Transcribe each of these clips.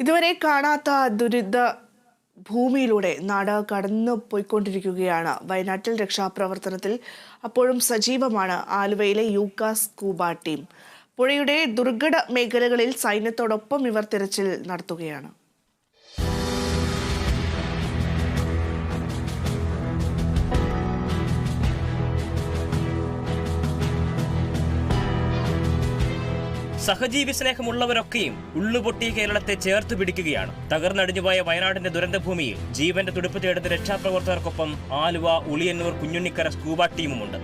ഇതുവരെ കാണാത്ത ദുരിത ഭൂമിയിലൂടെ നാട് കടന്നു പോയിക്കൊണ്ടിരിക്കുകയാണ്. വയനാട്ടിൽ രക്ഷാപ്രവർത്തനത്തിൽ അപ്പോഴും സജീവമാണ് ആലുവയിലെ യൂക്കാസ് കൂബ ടീം. പുഴയുടെ ദുർഘട മേഖലകളിൽ സൈന്യത്തോടൊപ്പം ഇവർ തിരച്ചിൽ നടത്തുകയാണ്. സഹജീവി സ്നേഹമുള്ളവരൊക്കെയും ഉള്ളുപൊട്ടി കേരളത്തെ ചേർത്ത് പിടിക്കുകയാണ്. തകർന്നടിഞ്ഞുപോയ വയനാടിന്റെ ദുരന്തഭൂമിയിൽ ജീവന്റെ തുടുപ്പ് തേടുന്ന രക്ഷാപ്രവർത്തകർക്കൊപ്പം ആലുവ ഉളിയന്നൂർ കുഞ്ഞുണ്ണിക്കര സ്കൂബ ടീമുമുണ്ട്.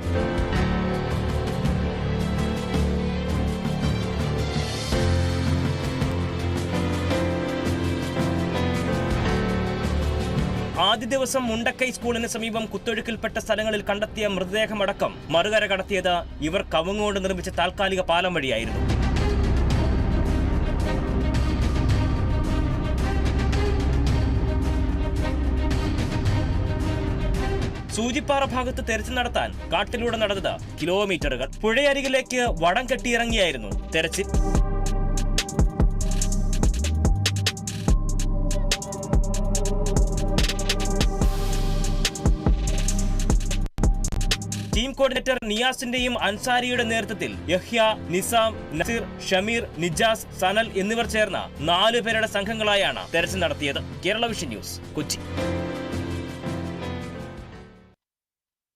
ആദ്യ ദിവസം മുണ്ടക്കൈ സ്കൂളിന് സമീപം കുത്തൊഴുക്കിൽപ്പെട്ട സ്ഥലങ്ങളിൽ കണ്ടെത്തിയ മൃതദേഹമടക്കം മറുകര കടത്തിയത് ഇവർ കവുങ്ങോട് നിർമ്മിച്ച താൽക്കാലിക പാലം വഴിയായിരുന്നു. സൂചിപ്പാറ ഭാഗത്ത് തെരച്ചിൽ നടത്താൻ കാട്ടിലൂടെ നടന്നത് കിലോമീറ്ററുകൾ. പുഴയരികിലേക്ക് വടം കെട്ടിയിറങ്ങിയായിരുന്നു തെരച്ചിൽ. ടീം കോർഡിനേറ്റർ നിയാസിന്റെയും അൻസാരിയുടെ നേതൃത്വത്തിൽ യഹ്യ നിസാം നസീർ ഷമീർ നിജാസ് സനൽ എന്നിവർ ചേർന്ന നാലു പേരുടെ സംഘങ്ങളായാണ് തെരച്ചിൽ നടത്തിയത്. Kerala vision news Kochi.